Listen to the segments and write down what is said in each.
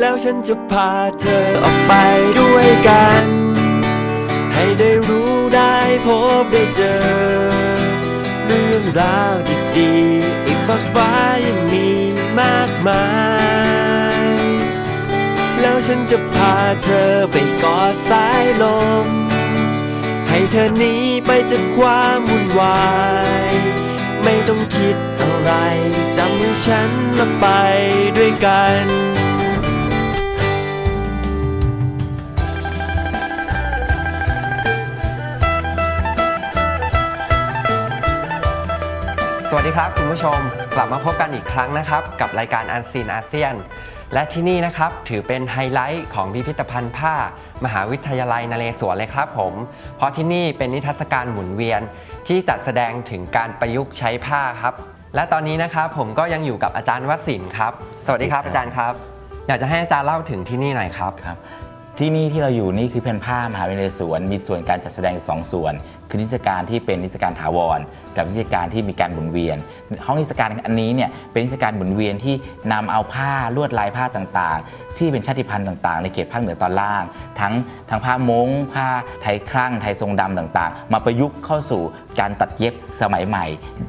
แล้วฉันจะพาเธอออกไปด้วยกัน ให้ได้รู้ได้พบได้เจอ เรื่องราวดีๆอีกฟากฟ้ายังมีมากมาย แล้วฉันจะพาเธอไปกอดสายลม ให้เธอหนีไปจากความวุ่นวาย ไม่ต้องคิดอะไรจำมือฉันและไปด้วยกัน สวัสดีครับคุณผู้ชมกลับมาพบกันอีกครั้งนะครับ กับรายการอันซีนอาเซียน และที่นี่นะครับถือเป็นไฮไลท์ของพิพิธภัณฑ์ผ้า มหาวิทยาลัยนเรศวรเลยครับผม เพราะที่นี่เป็นนิทรรศการหมุนเวียนที่จัดแสดงถึงการประยุกต์ใช้ผ้าครับ และตอนนี้นะครับผมก็ยังอยู่กับอาจารย์วสินทร์ครับ สวัสดีครับอาจารย์ครับ อยากจะให้อาจารย์เล่าถึงที่นี่หน่อยครับ ครับ ที่นี่ที่เราอยู่นี่คือแผ่นผ้ามหาวิทยาลัยสวน มีส่วนการจัดแสดงสองส่วน คือนิทรรศการที่เป็นนิทรรศการถาวร กับนิทรรศการที่มีการหมุนเวียน ห้องนิทรรศการอันนี้เนี่ยเป็นนิทรรศการหมุนเวียนที่นำเอาผ้าลวดลายผ้าต่างๆ ที่เป็นชาติพันธุ์ต่างๆ ในเขตภาคเหนือตอนล่าง ทั้งทั้งผ้ามงผ้าไทยครั่งไทยทรงดำต่างๆ มาประยุกต์เข้าสู่การตัดเย็บสมัยใหม่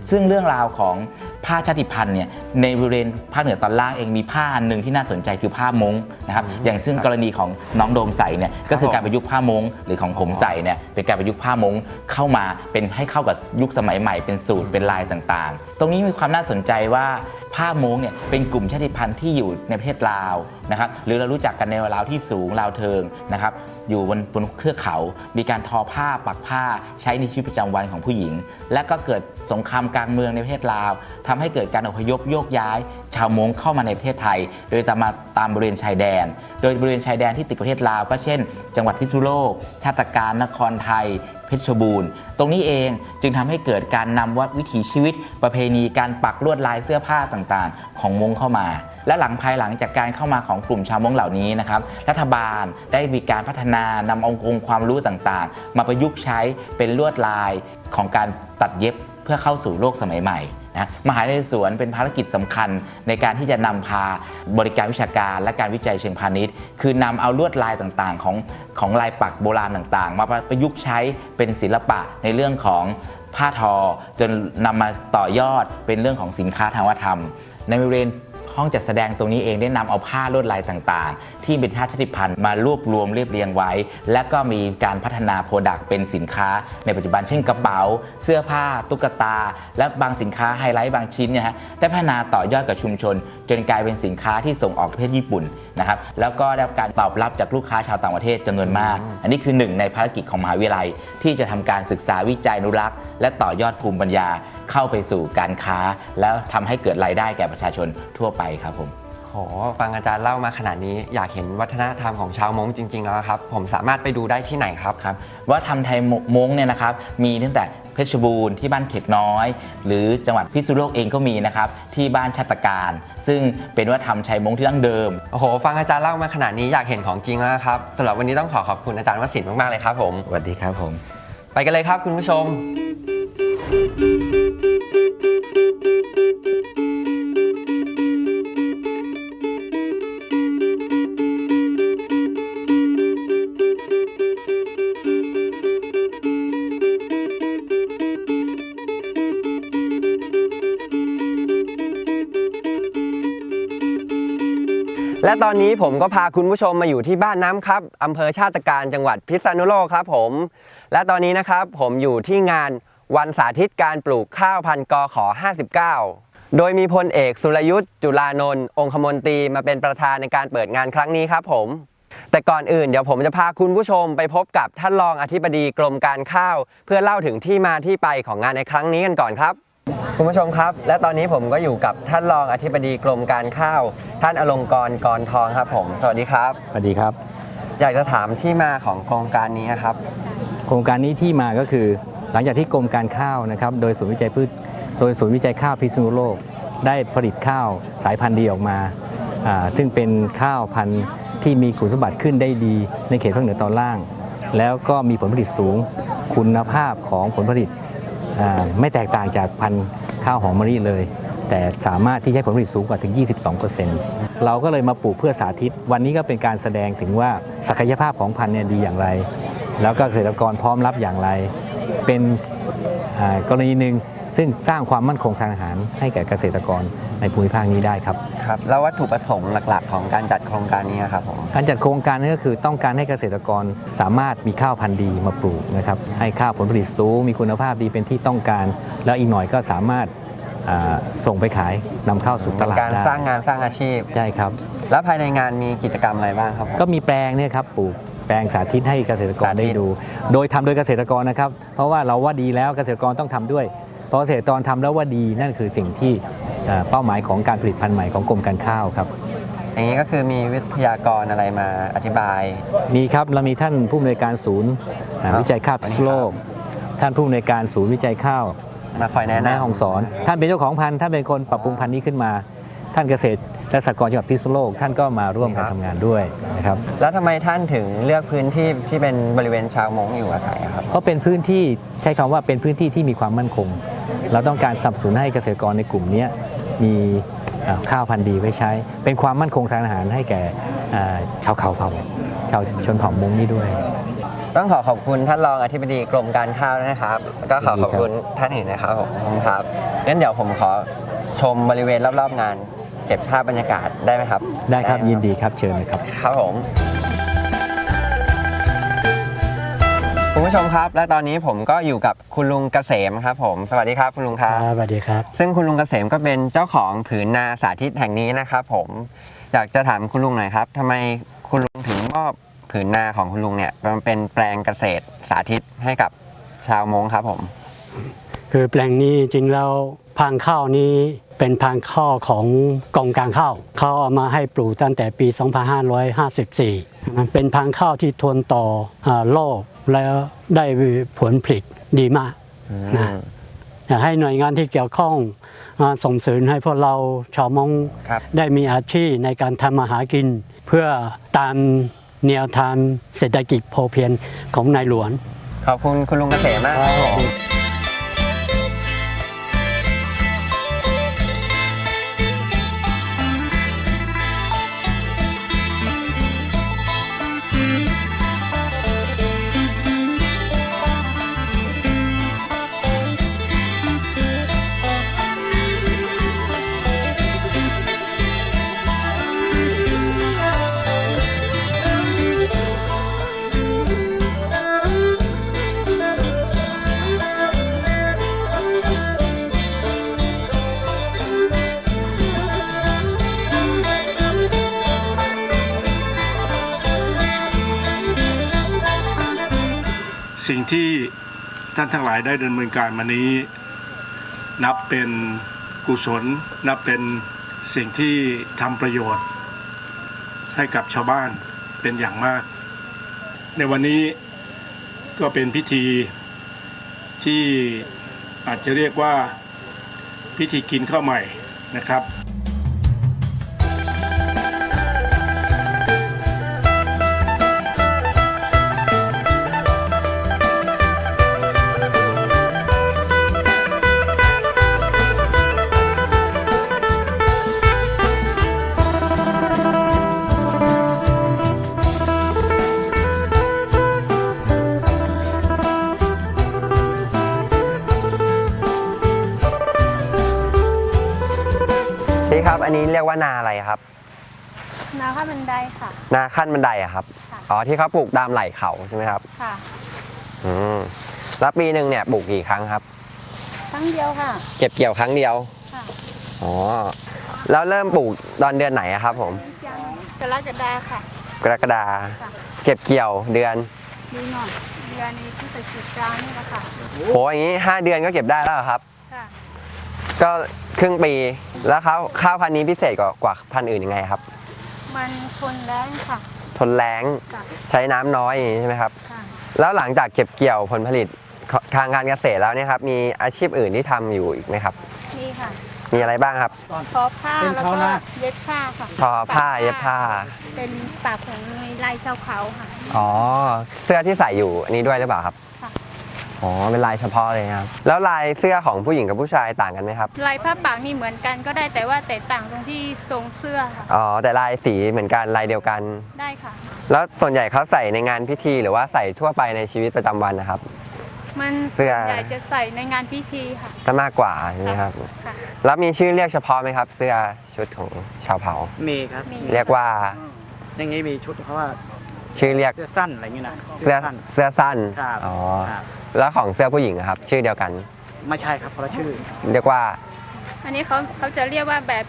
ซึ่งเรื่องราวของผ้าชาติพันธุ์เนี่ยในบริเวณภาคเหนือตอนล่างเองมีผ้าอันหนึ่งที่น่าสนใจคือผ้ามงนะครับอย่างซึ่งกรณีของน้องโดมใส่เนี่ยก็คือการประยุกต์ผ้ามงหรือของผมใส่เนี่ยเป็นการประยุกต์ผ้ามงเข้ามาเป็นให้เข้ากับยุคสมัยใหม่เป็นสูตรเป็นลายต่างๆ ตรงนี้มีความน่าสนใจว่า ผ้ามงเนี่ยเป็นกลุ่มชาติพันธุ์ที่อยู่ในประเทศลาวนะครับหรือเรารู้จักกันในลาวที่สูงลาวเทิงนะครับอยู่บนบนเครือเขา มีการทอผ้าปักผ้าใช้ในชีวิตประจำวันของผู้หญิง และก็เกิดสงครามกลางเมืองในประเทศลาวทำให้เกิดการอพยพโยกย้าย ชาวมงเข้ามาในประเทศไทย โดยตามมาตามบริเวณชายแดน โดยบริเวณชายแดนที่ติดกับประเทศลาวก็เช่น จังหวัดพิษณุโลก ชาติการนครไทยเพชรบูรณ์ ตรงนี้เองจึงทำให้เกิดการนำวัดวิถีชีวิต ประเพณีการปักลวดลายเสื้อผ้าต่างๆ ของมงเข้ามา และหลังภายหลังจากการเข้ามาของกลุ่มชาวมงเหล่านี้นะครับรัฐบาลได้มีการพัฒนานำองค์องความรู้ต่างๆ มาประยุกต์ใช้เป็นลวดลายของการตัดเย็บเพื่อเข้าสู่โลกสมัยใหม่ นะมหาวิทยาลัยสวนเป็นภารกิจสำคัญในการที่จะนำพาบริการวิชาการและการวิจัยเชิงพาณิชย์ คือนำเอาลวดลายต่างๆ ของของลายปักโบราณต่างๆ มาประยุกต์ใช้เป็นศิลปะในเรื่องของผ้าทอ จนนำมาต่อยอดเป็นเรื่องของสินค้าทางวัฒนธรรม ในบริเวณ ห้องจัดแสดงตรงนี้เองได้นำเอาผ้าลวดลายต่างๆ ที่เป็นชาติชาติพันธุ์มารวบรวมเรียบเรียงไว้ และก็มีการพัฒนาโปรดักต์เป็นสินค้า ในปัจจุบันเช่นกระเป๋า เสื้อผ้า ตุ๊กตา และบางสินค้าไฮไลท์บางชิ้นเนี่ยฮะได้พัฒนาต่อยอดกับชุมชน จนกลายเป็นสินค้าที่ส่งออกประเทศญี่ปุ่นนะครับแล้วก็ได้รับการตอบรับจากลูกค้าชาวต่างประเทศจำนวนมาก อันนี้คือหนึ่งในภารกิจของมหาวิทยาลัย ที่จะทำการศึกษาวิจัยนุรักษ์ และต่อยอดภูมิปัญญาเข้าไปสู่การค้า แล้วทำให้เกิดรายได้แก่ประชาชนทั่วไปครับผมโหฟังอาจารย์เล่ามาขนาดนี้อยากเห็นวัฒนธรรมของชาวมงจริง ๆ แล้วครับ ผมสามารถไปดูได้ที่ไหนครับครับว่าทำไทยมงเนี่ยนะครับมีตั้งแต่เพชรบูรณ์ที่บ้านเขตน้อย หรือจังหวัดพิษณุโลกเองก็มีนะครับที่บ้านชัตการ ซึ่งเป็นวัฒนธรรมชัยมงที่ดั้งเดิมโอ้โหฟังอาจารย์เล่ามาขนาดนี้อยากเห็นของจริงแล้วครับสำหรับวันนี้ต้องขอขอบคุณอาจารย์วสินทร์มากๆเลยครับผมสวัสดีครับผม ไปกันเลยครับคุณผู้ชม และตอนนี้ผมก็พาคุณผู้ชมมาอยู่ที่บ้านน้ำครับอำเภอชาติการจังหวัดพิษณุโลกครับผม และตอนนี้นะครับผมอยู่ที่งานวันสาธิตการปลูกข้าวพันกอขอ 59 โดยมีพลเอกสุรยุทธ์จุลานนท์องคมนตรีมาเป็นประธานในการเปิดงานครั้งนี้ครับผม แต่ก่อนอื่นเดี๋ยวผมจะพาคุณผู้ชมไปพบกับท่านรองอธิบดีกรมการข้าว เพื่อเล่าถึงที่มาที่ไปของงานในครั้งนี้กันก่อนครับ คุณผู้ชมครับ และตอนนี้ผมก็อยู่กับท่านรองอธิบดีกรมการข้าว ท่านอลงกรณ์กรทองครับผม สวัสดีครับ สวัสดีครับ อยากจะถามที่มาของโครงการนี้ครับ โครงการนี้ที่มาก็คือ หลังจากที่กรมการข้าวนะครับ โดยศูนย์วิจัยพืช โดยศูนย์วิจัยข้าวพิษณุโลก ได้ผลิตข้าวสายพันธุ์ดีออกมาอ่าซึ่งเป็นข้าวพันธุ์ที่มีคุณสมบัติขึ้นได้ดี ในเขตภาคเหนือตอนล่าง แล้วก็มีผลผลิตสูง คุณภาพของผลผลิตอ่า ไม่แตกต่างจากพันธุ์ข้าวหอมมะลิเลย แต่สามารถที่ให้ผลผลิตสูงกว่าถึง 22%เราก็เลยมาปลูกเพื่อสาธิต วันนี้ก็เป็นการแสดงถึงว่าศักยภาพของพันธุ์เนี่ยดีอย่างไร แล้วก็เกษตรกรพร้อมรับอย่างไร เป็นกรณีหนึ่งซึ่งสร้างความมั่นคงทางอาหารให้แก่เกษตรกรในภูมิภาคนี้ได้ครับ ครับแล้ววัตถุประสงค์หลักๆ ของการจัดโครงการนี้ครับผมการจัดโครงการนี้ก็คือต้องการให้เกษตรกรสามารถมีข้าวพันธุ์ดีมาปลูกนะครับให้ข้าวผลผลิตสูงมีคุณภาพดีเป็นที่ต้องการ แล้วอีกหน่อยก็สามารถอ่าส่งไปขายนำเข้าสู่ตลาดการได้สร้างงานสร้างอาชีพใช่ครับ แล้วภายในงานมีกิจกรรมอะไรบ้างครับผมก็มีแปลงเนี่ยครับปลูกแปลงสาธิตให้เกษตรกรสาธิตได้ดู โดยทำโดยเกษตรกรนะครับ เพราะว่าเราว่าดีแล้วเกษตรกรต้องทำด้วย เพราะเกษตรกรทำแล้วว่าดีนั่นคือสิ่งที่ เอ่อเป้าหมายของการผลิตพันธุ์ใหม่ของกรมการข้าวครับอย่างนี้ก็คือมีวิทยากรอะไรมาอธิบาย มีครับเรามีท่านผู้อำนวยการศูนย์อ่าครับวิจัยข้าวพิษณุโลก ท่านผู้อำนวยการศูนย์วิจัยข้าวมาคอยแนะแม่นำห้องสอน ท่านเป็นเจ้าของพันธุ์ท่านเป็นคนปรับปรุงพันธุ์นี้ขึ้นมา ท่านเกษตรและสหกรณ์จังหวัดพิษณุโลกท่านก็มาร่วมกันทำงานด้วยนะครับแล้วทำไมท่านถึงเลือกพื้นที่ที่เป็นบริเวณชาวมงอยู่อาศัยอะครับเพราะเป็นพื้นที่ใช้คำว่าเป็นพื้นที่ที่มีความมั่นคง เราต้องการสนับสนุนให้เกษตรกรในกลุ่มเนี้ย มีอ่าข้าวพันธุ์ดีไว้ใช้ เป็นความมั่นคงทางอาหารให้แก่อ่าชาวเขาเผ่าชาวชนเผ่ามงนี้ด้วย ต้องขอขอบคุณท่านรองอธิบดีกรมการข้าวนะครับแล้วก็ขอขอบคุณท่านอื่นนะครับผมขอบคุณครับงั้นเดี๋ยวผมขอชมบริเวณรอบๆงาน เก็บภาพบรรยากาศได้ไหมครับ ได้ครับยินดีครับเชิญเลยครับ ครับผม คุณผู้ชมครับ และตอนนี้ผมก็อยู่กับคุณลุงเกษมครับ ผม สวัสดีครับคุณลุงครับสวัสดีครับ ซึ่งคุณลุงเกษมก็เป็นเจ้าของผืนนาสาธิตแห่งนี้นะครับผมอยากจะถามคุณลุงหน่อยครับทำไมคุณลุงถึงมอบผืนนาของคุณลุงเนี่ยมันเป็นแปลงเกษตรสาธิตให้กับชาวมงครับผม คือแปลงนี้จริงแล้วพังข้าวนี้เป็นพังข้าวของกองการข้าวเขาเอามาให้ปลูกตั้งแต่ปี 2554 มันเป็นพังข้าวที่ทนต่ออาโรค แล้วได้ผลผลิตดีมากนะอยากให้หน่วยงานที่เกี่ยวข้องอ่าส่งเสริมให้พวกเราชาวมงครับได้มีอาชีพในการทำมาหากิน เพื่อตามแนวทางเศรษฐกิจพอเพียงของนายหลวงขอบคุณคุณลุงเกษมมากครับผม ท่านทั้งหลายได้ดำเนินการมานี้ นับเป็นกุศล นับเป็นสิ่งที่ทำประโยชน์ ให้กับชาวบ้านเป็นอย่างมาก ในวันนี้ก็เป็นพิธีที่อาจจะเรียกว่าพิธีกินข้าวใหม่นะครับ ครับ นาข้าวบันไดค่ะ นาขั้นบันไดอะครับ ค่ะ อ๋อที่เขาปลูกตามไหล่เขาใช่ไหมครับค่ะ อืมแล้วปีหนึ่งเนี่ยปลูกกี่ครั้งครับ ครั้งเดียวค่ะ เก็บเกี่ยวครั้งเดียว ค่ะ อ๋อ แล้วเริ่มปลูกตอนเดือนไหนอะครับ ผม กรกฎาค่ะ กรกฎาค่ะ เก็บเกี่ยวเดือนดีหน่อยเดือนนี้ที่จะจิตกลางนี่แหละค่ะ โหอย่างนี้ห้าเดือนก็เก็บได้แล้วเหรอครับ ค่ะ ก็ ครึ่งปี แล้วข้าวข้าวพันธุ์นี้พิเศษกว่ากว่าพันธุ์อื่นยังไงครับ มันทนแรงค่ะ ทนแรงค่ะใช้น้ำน้อยอย่างนี้ใช่ไหมครับ ค่ะแล้วหลังจากเก็บเกี่ยวผลผลิตทางการเกษตรแล้วเนี่ยครับมีอาชีพอื่นที่ทำอยู่อีกไหมครับ นี่ค่ะมีอะไรบ้างครับ ทอผ้าแล้วก็เย็บผ้าค่ะทอผ้าเย็บผ้า เป็นปากของในไร่เจ้าเขาค่ะ อ๋อ เสื้อที่ใส่อยู่อันนี้ด้วยหรือเปล่าครับค่ะ อ๋อเป็นลายเฉพาะเลยครับ แล้วลายเสื้อของผู้หญิงกับผู้ชายต่างกันไหมครับ ลายผ้าปากนี่เหมือนกันก็ได้แต่ว่าแตกต่างตรงที่ทรงเสื้อค่ะ อ๋อแต่ลายสีเหมือนกันลายเดียวกัน ได้ค่ะ แล้วส่วนใหญ่เขาใส่ในงานพิธีหรือว่าใส่ทั่วไปในชีวิตประจำวันนะครับ มันเสื้อ ส่วนใหญ่จะใส่ในงานพิธีค่ะจะมากกว่าใช่ไหมครับ ค่ะ แล้วมีชื่อเรียกเฉพาะไหมครับ เสื้อชุดของชาวเผ่า มีครับมี เรียกว่าอย่างนี้มีชุดเขาว่าชื่อเรียกเสื้อสั้นอะไรอย่างนี้นะเสื้อสั้น เสื้อสั้นครับอ๋อครับ แล้วของเสื้อผู้หญิงอะครับ ชื่อเดียวกัน ไม่ใช่ครับคนละชื่อ เรียกว่า อันนี้เขาเขาจะเรียกว่าแบบ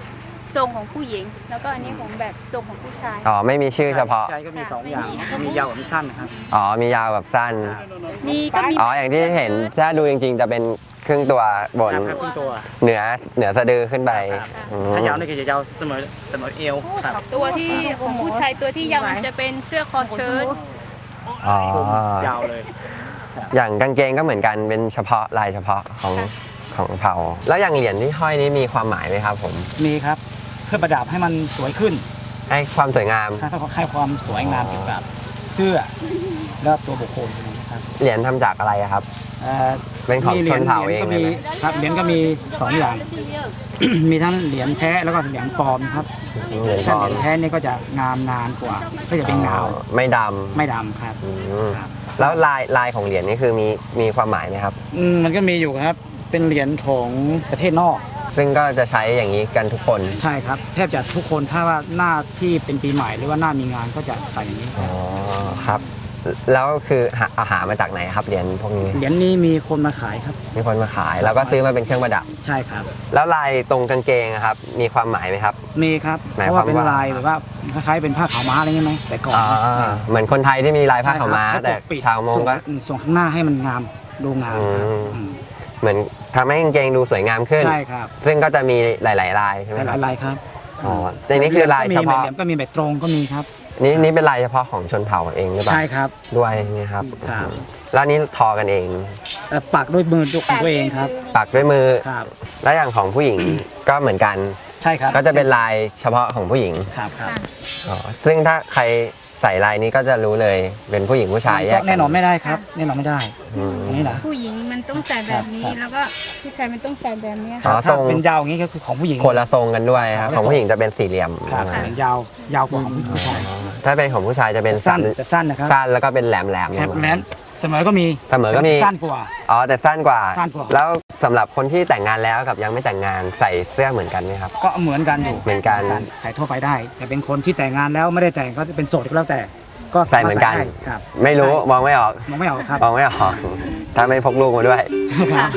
ทรงของผู้หญิง แล้วก็อันนี้ของแบบทรงของผู้ชาย อ๋อไม่มีชื่อเฉพาะ ใช่ก็มีสองไม่อย่างมีมียาวกับมีสั้นนะครับ อ๋อมียาวกับสั้น มีก็มีอ๋ออย่างที่เห็นถ้าดูจริงๆ จะเป็นครึ่งตัวบน ครับครึ่งตัว เหนือเหนือสะดือขึ้นไปครับ อืมถ้ายาวนี่คือจะยาวเสมอเสมอเอวครับตัวที่ของผู้ชายตัวที่ยาวมันจะเป็นเสื้อคอเชิ้ตอ๋อ ยาวเลย อย่างกางเกงก็เหมือนกันเป็นเฉพาะลายเฉพาะของของเผ่าแล้วอย่างเหรียญที่ห้อยนี้มีความหมายไหมครับผม มีครับ เพื่อประดับให้มันสวยขึ้น ให้ความสวยงามให้ให้ความสวยงามเกี่ยวกับเสื้อแล้วตัวบุคคลนะครับ เหรียญทำจากอะไรอะครับ เอ่อเป็นของมีหชรียนญเผ่าหรีเอยญงก็เลยมีไหมครับเหรียญก็มีสองอย่าง มีทั้งเหรียญแท้แล้วก็เหรียญปลอมครับเหรียญปถ้าลอเหรีมยญแท้นี่ก็จะงามนานกว่า ก็จะเป็นเงาอ๋อไม่ดำไม่ดำครับ อืมครับ แล้วลายลายของเหรียญนี่คือมีมีความหมายไหมครับ อืมมันก็มีอยู่ครับ เป็นเหรียญของประเทศนอก ซึ่งก็จะใช้อย่างนี้กันทุกคนใช่ครับ แทบจะทุกคนถ้าว่าหน้าที่เป็นปีใหม่หรือว่าหน้ามีงานก็จะใส่อย่างนี้ อ๋อครับ แล้วคือหาเอาหามาจากไหนครับเหรียญพวกนี้เหรียญนี้มีคนมาขายครับ มีคนมาขาย แล้วก็ซื้อมาเป็นเครื่องประดับ ใช่ครับ แล้วลายตรงกางเกงอะครับ มีความหมายไหมครับ มีครับ หมายเพราะความว่าเป็นว่า ลายแบบว่าคล้ายๆเป็นผ้าขาวม้าอะไรเงี้ยไหมแต่ก่อนอ๋อเหมือนคนไทยที่มีลายผ้าใช่ขาวม้าครับแต่ปกปิดชาวมงก็ ส่ส่วนข้างหน้าให้มันงามดูงามครับอืม อืมเหมือนทำให้กางเกงดูสวยงามขึ้น ใช่ครับซึ่งก็จะมีหลาย ๆ ลายใช่ไหมหครับลายๆลายครับอ๋อในนี้คือลายเฉพาะ ก็มีแบบเหลี่ยมก็มีแบบตรงก็มีครับ นี่นี่เป็นลายเฉพาะของชนเผ่าเองหรือเปล่าใช่ครับ ด้วยนี่ครับครับ แล้วนี่ทอกันเอง เอ่อปักด้วยมือของตัวเองครับปักด้วยมือ ครับ แล้วอย่างของผู้หญิง ก็เหมือนกัน ใช่ครับก็จะเป็นลายเฉพาะของผู้หญิงครับครับ อ๋อซึ่งถ้าใคร ใส่ลายนี้ก็จะรู้เลยเป็นผู้หญิงผู้ชายแยกกั แน่นอนไม่ได้ครับ แน่นอนไม่ได้อืมอันนี้นะ ผู้หญิงมันต้องใส่แบบนี้ ครับ แล้วก็ผู้ชายมันต้องใส่แบบเนี้ยอ๋อถ้าทรง เป็นยาวอย่างนี้ก็คือของผู้หญิง คนละทรงกันด้วยครับคนละของผู้หญิงจะเป็นสี่เหลี่ยมครับส่วนยาวยาวกว่าของผู้ชายถ้าเป็นของผู้ชายจะเป็นสั้นสามแต่สั้นนะครับสั้นแล้วก็เป็นแหลมแหลมๆแคปแลน เสมอก็มีเสมอก็มี สั้นกว่า อ๋อแต่สั้นกว่า สั้นกว่า แล้วสำหรับคนที่แต่งงานแล้วกับยังไม่แต่งงานใส่เสื้อเหมือนกันไหมครับ ก็เหมือนกันอยู่เหมือนกันใส่ทั่วไปได้ แต่เป็นคนที่แต่งงานแล้วไม่ได้แต่งก็จะเป็นโสดก็แล้วแต่ ก็าารถใส่เหมือนกัน ได้ครับไม่รู้มองไม่ออกมองไม่ออกครับ มองไม่ออกถ้าไม่พกลูกมาด้วย ครับ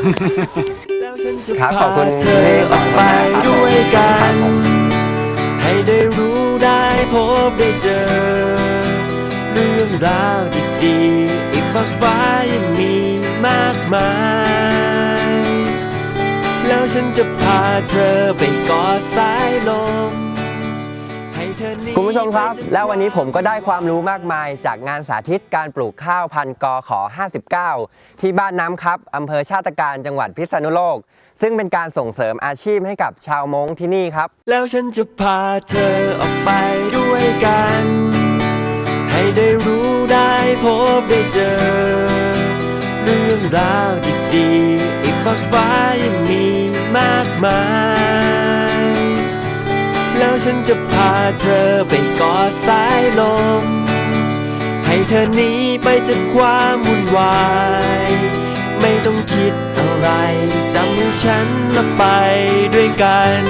แล้วฉันจะครับพาขอบคุณเธอออกไปด้วยกัน ให้ได้รู้ได้พบได้เจอ เรื่องราวดีๆ อีกมากฟ้ายังมีมากมาย แล้วฉันจะพาเธอไปกอดสายลมให้เธอหนีคุณผู้ชมครับไปจากแล้ววันนี้ผมก็ได้ความรู้มากมาย จากงานสาธิตการปลูกข้าวพันธุ์กอขอ 59 ที่บ้านน้ำครับอำเภอชาติการจังหวัดพิษณุโลก ซึ่งเป็นการส่งเสริมอาชีพให้กับชาวมงที่นี่ครับ แล้วฉันจะพาเธอออกไปด้วยกันให้ ได้รู้ได้พบได้เจอ เรื่องราวดีๆอีกมากฟ้ายังมีมากมาย แล้วฉันจะพาเธอไปกอดสายลม ให้เธอหนีไปจากความวุ่นวาย ไม่ต้องคิดอะไรจำมือฉันและไปด้วยกัน